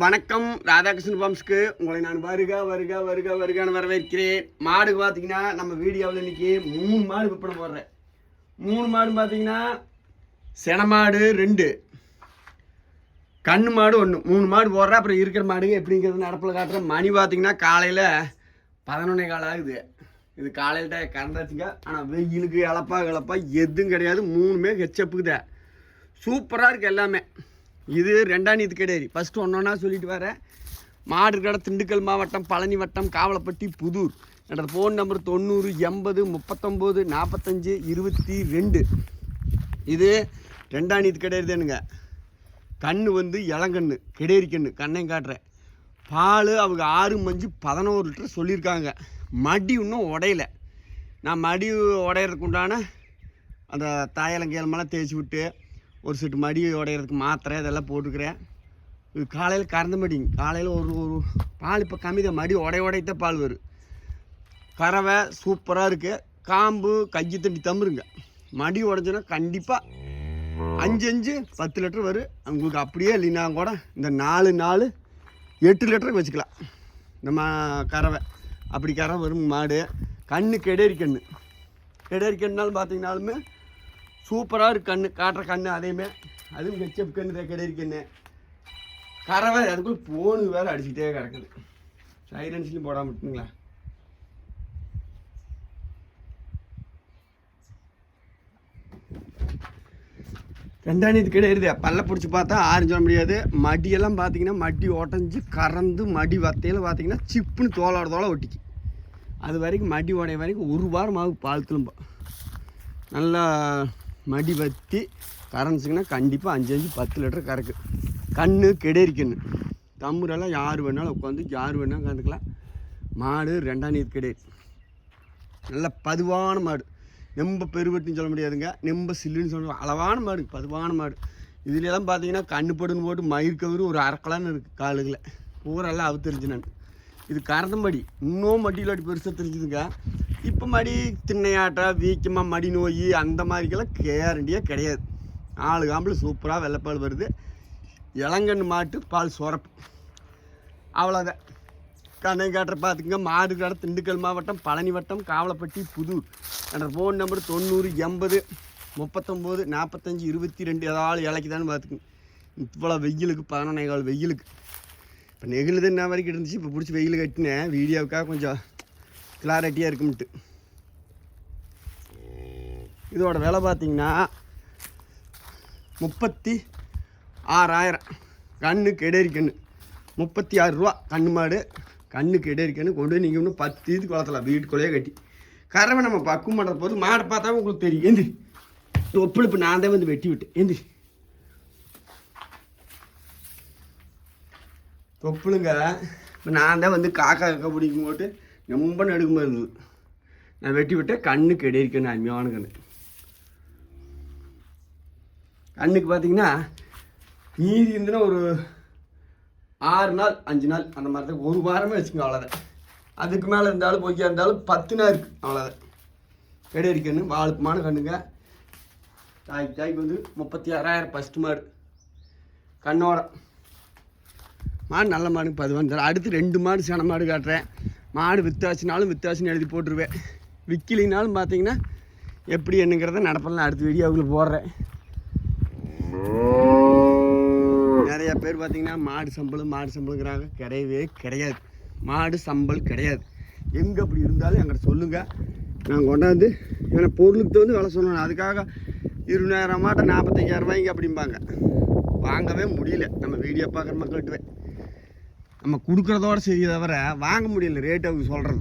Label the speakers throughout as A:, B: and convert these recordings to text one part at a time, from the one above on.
A: வணக்கம் ராதாகிருஷ்ணன் பாம்ஸ்க்கு உங்களை நான் வருக வருக வருக வருகான்னு வரவேற்கிறேன். மாடு பார்த்தீங்கன்னா நம்ம வீடியோவில் இன்னைக்கு மூணு மாடு விற்பனை போடுறேன். மூணு மாடு பார்த்தீங்கன்னா சென மாடு ரெண்டு கண்ணு மாடு ஒன்று மூணு மாடு போடுறேன். அப்புறம் இருக்கிற மாடுங்க எப்படிங்கிறது நடப்பில் காட்டுறேன். மணி பார்த்தீங்கன்னா காலையில் பதினொன்னே கால் ஆகுது. இது காலையில் கறந்தாச்சுங்க ஆனால் வெயிலுக்கு இழப்பா இழப்பா எதுவும் கிடையாது. மூணுமே ஹெச்சப்புக்குதே சூப்பராக இருக்குது எல்லாமே. இது ரெண்டாம் நீத்து கிடையாது ஃபஸ்ட்டு ஒன்றா சொல்லிட்டு வரேன் மாடு இருக்கிற திண்டுக்கல் மாவட்டம் பழனி வட்டம் காவலப்பட்டி புதூர். என்ற ஃபோன் நம்பர் தொண்ணூறு எண்பது முப்பத்தொம்போது நாற்பத்தஞ்சு இருபத்தி ரெண்டு. இது ரெண்டாம் நீத்து கிடையாதுனுங்க கண்ணு வந்து இளங்கண்ணு கிடேரி கண்ணு கண்ணையும் காட்டுறேன். பால் அவங்க ஆறு மஞ்சு பதினோரு லிட்டர் சொல்லியிருக்காங்க. மடி இன்னும் உடையல. நான் மடி உடையிறதுக்கு உண்டான அந்த தாயலங்கேலமெல்லாம் தேய்ச்சி விட்டு ஒரு செட்டு மடி உடையிறதுக்கு மாத்திரை இதெல்லாம் போட்டுக்கிறேன். இது காலையில் கறந்த மடிங்க காலையில் ஒரு ஒரு பால் இப்போ கம்மி தான். மடி உடைய உடையத்த பால் வரும். கறவை சூப்பராக இருக்குது காம்பு கையை தண்டி தம்புருங்க மடி உடஞ்சுன்னா கண்டிப்பாக அஞ்சு அஞ்சு பத்து லிட்டர் வரும். உங்களுக்கு அப்படியே இல்லைன்னா கூட இந்த நாலு நாலு எட்டு லிட்டருக்கு வச்சுக்கலாம். நம்ம கறவை. அப்படி கறவை வரும் மாடு. கண்ணு கெடேரி கண்ணு. கெடேரி கண்ணுனாலும் பார்த்தீங்கனாலுமே சூப்பராக இருக்கு கண்ணு காட்டுற கண்ணு அதேமே அதுவும் ஹெச்எப் கண்ணு தான் கெடேரி கண்ணு கறவை அதுக்குள்ள ஃபோனு வேறு அடிச்சுக்கிட்டே கிடக்குது. சைலன்ஸ்லையும் போடாம விட்டுங்களா இது கிடையாது பல்ல பிடிச்சி பார்த்தா ஆரஞ்சு சொல்ல முடியாது. மடியெல்லாம் பார்த்தீங்கன்னா மடி உடஞ்சி கறந்து மடி வத்தையில் பார்த்தீங்கன்னா சிப்புன்னு தோலோட தோலை ஒட்டிக்கு அது வரைக்கும் மடி உடைய வரைக்கும் ஒரு வாரம் ஆகும் பால் திரும்ப நல்லா மடி பற்றி கறந்துச்சிங்கன்னா கண்டிப்பாக அஞ்சு அஞ்சு பத்து லிட்டர் கறக்கு. கண்ணு கெடேரிக்கண்ணு தம்முரெல்லாம் யார் வேணாலும் உட்காந்து யார் வேணாலும் உட்காந்துக்கலாம். மாடு ரெண்டாம் நீர் கிடையாது நல்ல பதுவான மாடு. நெம்ப பெருவெட்டுன்னு சொல்ல முடியாதுங்க. நெம்ப சில்லுன்னு சொல்ல அளவான மாடு பதுவான மாடு. இதுலலாம் பார்த்தீங்கன்னா கண்ணு படுன்னு போட்டு மயிர் கவுரு ஒரு அரைக்கலான்னு இருக்குது காலுகளை பூரெல்லாம் அவுத்தரிஞ்சு நான். இது கறந்த மடி இன்னும் மடியில் அடி பெருசாக தெரிஞ்சுதுங்க. இப்போ மடி திண்ணையாட்டா வீக்கமாக மடி நோய் அந்த மாதிரிக்கெல்லாம் கேரண்டியாக கிடையாது. நாலு காம்பில் சூப்பராக வெள்ளைப்பால் வருது. இளங்கன்று மாட்டு பால் சுரப்பு. அவ்வளோதான் கண்ணை காட்டுற பார்த்துங்க மாடு கடை திண்டுக்கல் மாவட்டம் பழனி வட்டம் காவலப்பட்டி புதூர் என்ற ஃபோன் நம்பர் தொண்ணூறு எண்பது முப்பத்தொம்போது நாற்பத்தஞ்சு இருபத்தி ரெண்டு ஏதாவது இலைக்குதான்னு பார்த்துக்குங்க இவ்வளோ வெயிலுக்கு பதினொன்னே கால் வெயிலுக்கு. இப்போ நெகிழுது என்ன வரைக்கும் இருந்துச்சு இப்போ பிடிச்சி வெயில் கட்டினேன். வீடியோவுக்காக கொஞ்சம் கிளாரிட்டியாக இருக்கும்ட்டு. இதோட விலை பார்த்தீங்கன்னா முப்பத்தி ஆறாயிரம். கண்ணு கெடேரி கண்ணு முப்பத்தி ஆறு ரூபா. கண்ணு மாடு கண்ணு கெடேரி கண்ணு கொண்டு போய் நீங்கள் இன்னும் பத்து இது குளத்தலாம் வீட்டுக்குள்ளேயே கட்டி. கறவை நம்ம பக்குவம் பண்ணுற போது மாடை பார்த்தா உங்களுக்கு தெரியும். எந்திரி தொப்புள் நான் தான் வந்து வெட்டி விட்டேன். எந்திரி தொப்புளுங்க. இப்போ நான் தான் வந்து காக்கா கக்க பிடிக்கும் போட்டு ரொம்ப நடுக்கமாக இருந்தது. நான் வெட்டி விட்டேன் கண்ணுக்கு கெடேரி அருமையான கண்ணு. கண்ணுக்கு பார்த்தீங்கன்னா மீதி இருந்துன்னா ஒரு ஆறு நாள் அஞ்சு நாள் அந்த மாதிரி தான். ஒரு வாரமே வச்சுக்கோங்க அவ்வளோதான் அதுக்கு மேலே இருந்தாலும் பொய்யா இருந்தாலும் பத்து நாள் இருக்குது அவ்வளோதான் கெடேரி கண்ணு கண்ணுங்க. தாய்க்கு தாய்க்கு வந்து முப்பத்தி ஆறாயிரம் ஃபஸ்ட்டு மாடு. கண்ணோட. மாடு நல்ல மாடு பதிவான் தரேன் அடுத்து ரெண்டு மாடு சன மாடு காட்டுறேன். மாடு வித்தாச்சுனாலும் வித்தாச்சுன்னு எழுதி போட்டுருவேன். விற்கலினாலும் பார்த்தீங்கன்னா எப்படி என்னங்கிறத நடப்பலாம் அடுத்த வீடியோவுக்குள்ள போடுறேன். நிறைய பேர் பார்த்தீங்கன்னா மாடு சம்பளம் மாடு சம்பளங்கிறாங்க. கிடையவே கிடையாது. மாடு சம்பள் கிடையாது. எங்கே அப்படி இருந்தாலும் எங்கிட்ட சொல்லுங்கள் நான் கொண்டாந்து ஏன்னா பொருளுக்கு தகுந்து வேலை சொல்லணும். அதுக்காக இருபதாயிரம் மாட்டை நாற்பத்தஞ்சாயிரம் ரூபாய்க்கு அப்படிம்பாங்க. வாங்கவே முடியல. நம்ம வீடியோ பார்க்குற மக்கள்கிட்டவே. நம்ம கொடுக்குறதோட சரி தவிர வாங்க முடியல ரேட் அவங்க சொல்கிறது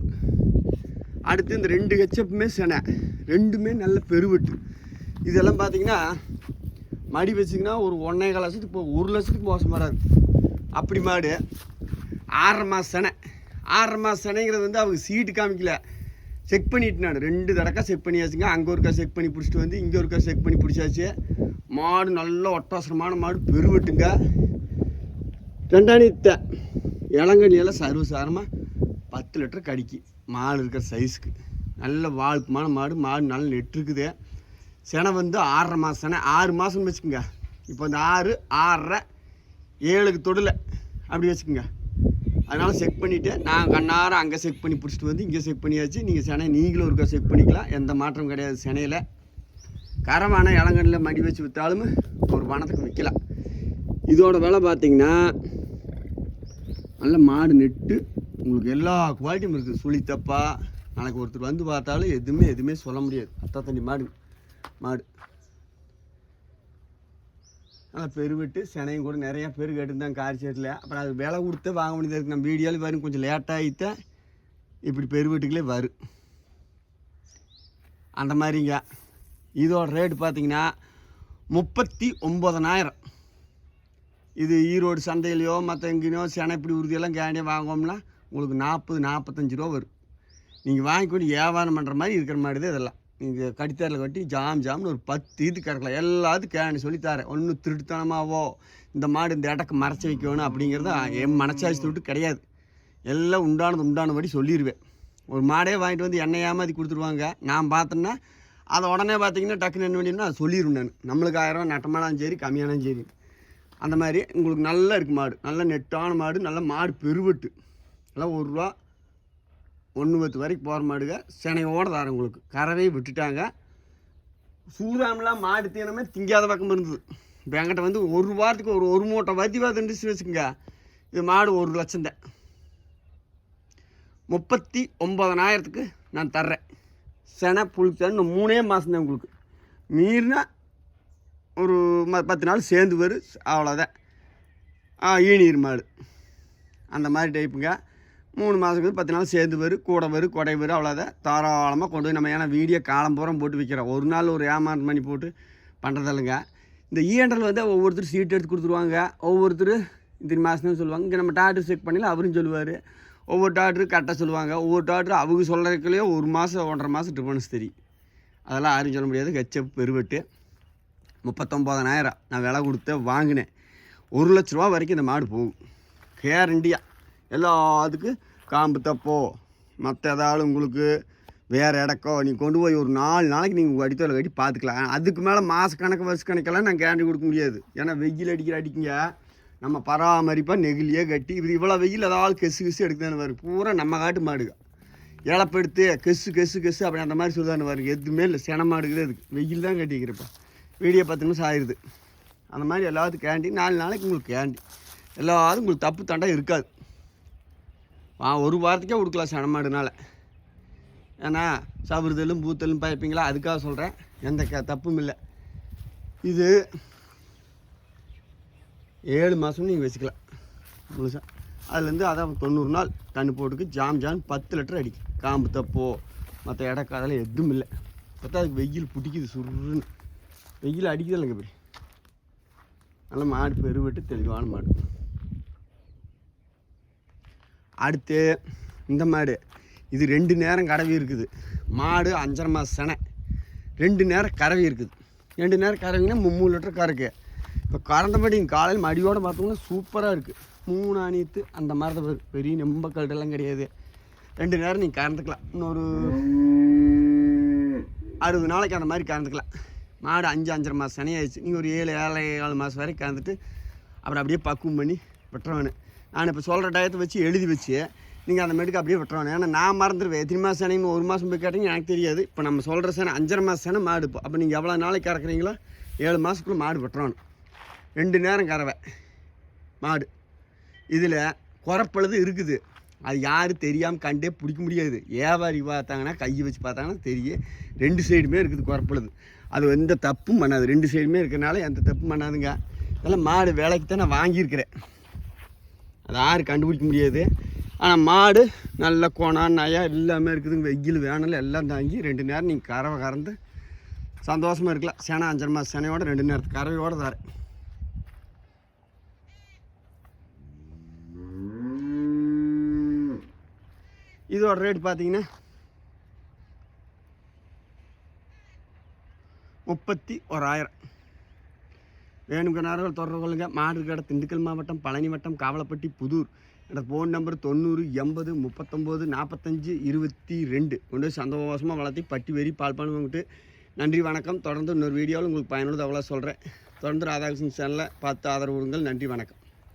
A: அடுத்து இந்த ரெண்டு ஹெச்எப்புமே செனை. ரெண்டுமே நல்ல பெருவெட்டு. இதெல்லாம் பார்த்தீங்கன்னா மடி வச்சிங்கன்னா ஒரு ஒன்றே கால் லட்சத்துக்கு இப்போ ஒரு லட்சத்துக்கு மோசம் வராது அப்படி மாடு ஆறரை மாத செனை. ஆறரை மாத செனைங்கிறது வந்து அவங்க சீட்டு காமிக்கல. செக் பண்ணிட்டு நான். ரெண்டு தடக்கா செக் பண்ணியாச்சுங்க. அங்கே ஒருக்கா செக் பண்ணி பிடிச்சிட்டு வந்து இங்கே ஒருக்கா செக் பண்ணி பிடிச்சாச்சு. மாடு நல்ல ஒட்டாசரமான மாடு பெருவெட்டுங்க. ரெண்டாணித்த இளங்கண்ணியெல்லாம் சர்வசாரமாக பத்து லிட்டர் கடிக்கு. மாடு இருக்கிற சைஸுக்கு நல்ல வாழ்ப்புமான மாடு. மாடு நல்ல நெட்டு இருக்குது செனை வந்து ஆறரை மாதம் செனை ஆறு மாதம்னு வச்சுக்கோங்க. இப்போ அந்த ஆறு ஆறரை ஏழுக்கு தொடலை. அப்படி வச்சுக்கோங்க. அதனால் செக் பண்ணிவிட்டு நான் கண்ணார அங்கே செக் பண்ணி பிடிச்சிட்டு வந்து இங்கே செக் பண்ணியாச்சு. நீங்கள் செனை நீங்களும் ஒருக்கா செக் பண்ணிக்கலாம். எந்த மாற்றம் கிடையாது செனையில். கரமான இளங்கண்ணில் மடி வச்சு விற்றாலும் ஒரு பணத்துக்கு விற்கலாம் இதோட விலை பார்த்திங்கன்னா நல்ல மாடு நெட்டு. உங்களுக்கு எல்லா குவாலிட்டியும் இருக்குது சுழித்தப்பா நாளைக்கு ஒருத்தர் வந்து பார்த்தாலும் எதுவுமே எதுவுமே சொல்ல முடியாது. அத்தா தண்ணி மாடு. மாடு. நல்லா பெருவிட்டு சினையும் கூட நிறையா பேர் கேட்டுருந்தேன் கார் சேட்டில் அப்புறம் அது விலை கொடுத்து வாங்க வேண்டியதாக இருக்குது நம்ம வீடியோவில் வரும். கொஞ்சம் லேட்டாகித்தான் இப்படி பெருவீட்டுக்குள்ளே வரும். அந்த மாதிரிங்க. இதோட ரேட்டு பார்த்தீங்கன்னா முப்பத்தி ஒம்பதனாயிரம் இது ஈரோடு சந்தையிலையோ மற்ற எங்கேயோ செனைப்பிடி உறுதியெல்லாம் கேண்டியாக வாங்குவோம்னா உங்களுக்கு நாற்பது நாற்பத்தஞ்சு ரூபா வரும். நீங்கள் வாங்கிக்கொண்டு வியாபாரம் பண்ணுற மாதிரி இருக்கிற மாதிரி தான் இதெல்லாம். நீங்கள் கடித்தாரில் கட்டி ஜாம் ஜாம்னு ஒரு பத்து இது கறக்கலாம். எல்லாத்துக்கும் கேண்டி சொல்லித்தாரேன் ஒன்றும் திருட்டுத்தனமாவோ இந்த மாடு இந்த இடக்கு மறைச்சி வைக்கணும் அப்படிங்கிறது என் மனசாட்சி தொட்டு கிடையாது. எல்லாம் உண்டானது உண்டானபடி சொல்லிடுவேன் ஒரு மாடே வாங்கிட்டு வந்து எண்ணெய் ஏமாதி கொடுத்துருவாங்க. நான் பார்த்தேன்னா அதை உடனே பார்த்தீங்கன்னா டக்குன்னு என்ன வேண்டியதுன்னா சொல்லிடுவேன் நான். நம்மளுக்கு ஆயிரம் நட்டமானாலும் சரி கம்மியானாலும் சரி. அந்த மாதிரி உங்களுக்கு நல்லா இருக்குது மாடு. நல்ல நெட்டான மாடு நல்ல மாடு பெருவெட்டு. எல்லாம் ஒரு ரூபா ஒன்று பத்து வரைக்கும் போகிற மாடுங்க. சினையோடு தரேன் உங்களுக்கு. கறவையை விட்டுட்டாங்க. சூதாமெலாம் மாடு தீனமே திங்காத பக்கம் இருந்தது. இப்போ என்கிட்ட வந்து ஒரு வாரத்துக்கு ஒரு ஒரு மூட்டை வத்தி பார்த்துட்டு வச்சுக்கோங்க. இது மாடு ஒரு லட்சம் தான். முப்பத்தி ஒம்பதனாயிரத்துக்கு நான் தர்றேன். செனை புளிச்சேன் மூணே மாதம் தான் உங்களுக்கு. மீறினா ஒரு ம பத்து நாள் சேர்ந்து வரும் அவ்வளோதான் ஆ, ஈனீர் மாடு. அந்த மாதிரி டைப்புங்க மூணு மாதத்துக்கு பத்து நாள் சேர்ந்து வரும் கூட வரும் கொடை வரும் அவ்வளோதான் தாராளமாக கொண்டு போய் நம்ம ஏன்னா வீடியோ காலம் பூரம் போட்டு விற்கிறோம் ஒரு நாள் ஒரு ஏமாற்றம் பண்ணி போட்டு பண்ணுறதில்லைங்க இந்த இஎன்டல் வந்து ஒவ்வொருத்தர் சீட் எடுத்து கொடுத்துருவாங்க. ஒவ்வொருத்தர் இத்தனை மாதம்னு சொல்லுவாங்க. இங்கே நம்ம டாக்டர் செக் பண்ணல அவரும் சொல்லுவார். ஒவ்வொரு டாக்டரும் கரெக்டாக சொல்லுவாங்க. ஒவ்வொரு டாக்டரும் அவங்க சொல்கிறதுக்குள்ளேயே ஒரு மாதம் ஒன்றரை மாதம் டிஃபரன்ஸ் தெரியும். அதெல்லாம் யாரும் சொல்ல முடியாது. ஹெச்எப் பெருவெட்டு. முப்பத்தொம்போதனாயிரம். நான் விலை கொடுத்து வாங்கினேன். ஒரு லட்ச ரூபா வரைக்கும் இந்த மாடு போகும். கேரண்டியாக எல்லாத்துக்கும் காம்பு தப்போ மற்ற ஏதாவது உங்களுக்கு வேறு இடக்கோ நீ கொண்டு போய் ஒரு நாலு நாளைக்கு நீங்கள் உங்கள் அடித்தோலை கட்டி பார்த்துக்கலாம். அதுக்கு மேலே மாதக்கணக்கு வருஷ கணக்கெல்லாம் நான் கேரண்டி கொடுக்க முடியாது. ஏன்னா வெயில் அடிக்கிற அடிக்குங்க. நம்ம பராமரிப்பாக நெகிழியே கட்டி இது இவ்வளோ வெயில் ஏதாவது கெசு கெசு எடுக்குதானு வரும் பூரா. நம்ம காட்டு மாடுங்க. இழப்பெடுத்து கெசு கெசு கெசு அப்படி அந்த மாதிரி சொல்லுதானு வரும் எதுவுமே இல்லை. சினமாடுக்குது அதுக்கு. வெயில் தான் கட்டிக்கிறப்பா. வீடியோ பத்து நிமிஷம் ஆயிடுது அந்த மாதிரி எல்லாத்துக்கும் கேண்டி நாலு நாளைக்கு உங்களுக்கு கேண்டி எல்லாரும் உங்களுக்கு தப்பு தண்டா இருக்காது. வா ஒரு வாரத்துக்கே கொடுக்கலாம் சனமாடுனால ஏன்னா சவுறுதலும் பூத்தலும் பயப்பீங்களா அதுக்காக சொல்கிறேன் எந்த க தப்பும் இல்லை. இது ஏழு மாதம் நீங்கள் வச்சுக்கலாம். முழுசாக அதுலேருந்து அதான் தொண்ணூறு நாள் கண்ணு போட்டுக்கு ஜாம் ஜாம் பத்து லிட்டர் அடிக்கும். காம்பு தப்போ மற்ற இடக்காதெல்லாம் எதுவும் இல்லை. பார்த்தா அதுக்கு வெயில் பிடிக்குது சுருன்னு வெயில் அடிக்குதில்லைங்க இப்படி. நல்ல மாடு பெருவிட்டு தெளிவான மாடு. அடுத்து இந்த மாடு. இது ரெண்டு நேரம் கறவி இருக்குது. மாடு அஞ்சரை மாதம் செனை. ரெண்டு நேரம் கறவி இருக்குது. ரெண்டு நேரம் கறவிங்கன்னா மூணு லிட்டர் கறக்கு. இப்போ கறந்தபடி காலையில் மடியோடு பார்த்தோம்னா சூப்பராக இருக்குது மூணு அணித்து அந்த மாதிரி தான் பெரிய நெம்ப கல்டெல்லாம் கிடையாது. ரெண்டு நேரம் நீங்கள் கறந்துக்கலாம். இன்னொரு அறுபது நாளைக்கு அந்த மாதிரி கறந்துக்கலாம். மாடு அஞ்சு அஞ்சரை மாதம் சனியாயிடுச்சு நீங்கள் ஒரு ஏழு ஏழை ஏழு மாதம் வரைக்கும் கலந்துட்டு அப்புறம் அப்படியே பக்குவம் பண்ணி விட்டுறவனு நான். இப்போ சொல்கிற டயத்தை வச்சு எழுதி வச்சு நீங்கள் அந்த மாட்டுக்கு அப்படியே விட்டுறணும் ஏன்னா நான் மறந்துடுவேன். எத்தனை மாதம் சனையும் ஒரு மாதம் போய் கேட்டீங்க எனக்கு தெரியாது. இப்போ நம்ம சொல்கிற சனை அஞ்சரை மாதம் சனை மாடு இப்போ. அப்போ நீங்கள் எவ்வளோ நாளைக்கு கறக்குறீங்களோ ஏழு மாதத்துக்குள்ள மாடு விட்டுறணும் ரெண்டு நேரம் கறவை. மாடு. இதில் குறப்பழுது இருக்குது. அது யாரும் தெரியாமல் கண்டே பிடிக்க முடியாது. வியாபாரி பார்த்தாங்கன்னா கையை வச்சு பார்த்தாங்கன்னா தெரியும். ரெண்டு சைடுமே இருக்குது குறப்பழுது. அது எந்த தப்பும் பண்ணாது. ரெண்டு சைடுமே இருக்கிறனால எந்த தப்பும் பண்ணாதுங்க. இதெல்லாம் மாடு வேலைக்கு தான் நான் வாங்கியிருக்கிறேன். அது யாரும் கண்டுபிடிக்க முடியாது. ஆனால் மாடு நல்ல கோணம் நயா எல்லாமே இருக்குதுங்க. வெயில் வேணாலும் எல்லாம் தாங்கி ரெண்டு நேரம் நீங்கள் கறவை கறந்து சந்தோஷமாக இருக்கலாம். சேனை அஞ்சரை மாதம் சேனையோட ரெண்டு நேரத்துக்கு கறவையோடு தரேன். இதோட ரேட் பார்த்தீங்கன்னா முப்பத்தி ஓராயிரம். வேணுங்க நேரங்கள் தொடர்பு கொள்ளுங்க. மாடு கடை திண்டுக்கல் மாவட்டம் பழனி வட்டம் காவலப்பட்டி புதூர். என்னோட ஃபோன் நம்பர் தொண்ணூறு எண்பது முப்பத்தொம்போது நாற்பத்தஞ்சு இருபத்தி ரெண்டு. கொண்டு சந்தோஷமாக வளர்த்தி பட்டி வெறி பால் பண்ணி வாங்கிட்டு நன்றி வணக்கம். தொடர்ந்து இன்னொரு வீடியோவில் உங்களுக்கு பயனுள்ளது அவ்வளோ சொல்கிறேன் தொடர்ந்து ராதாகிருஷ்ணன் சேனலில் பார்த்து ஆதரவு கொடுங்கள். நன்றி வணக்கம்.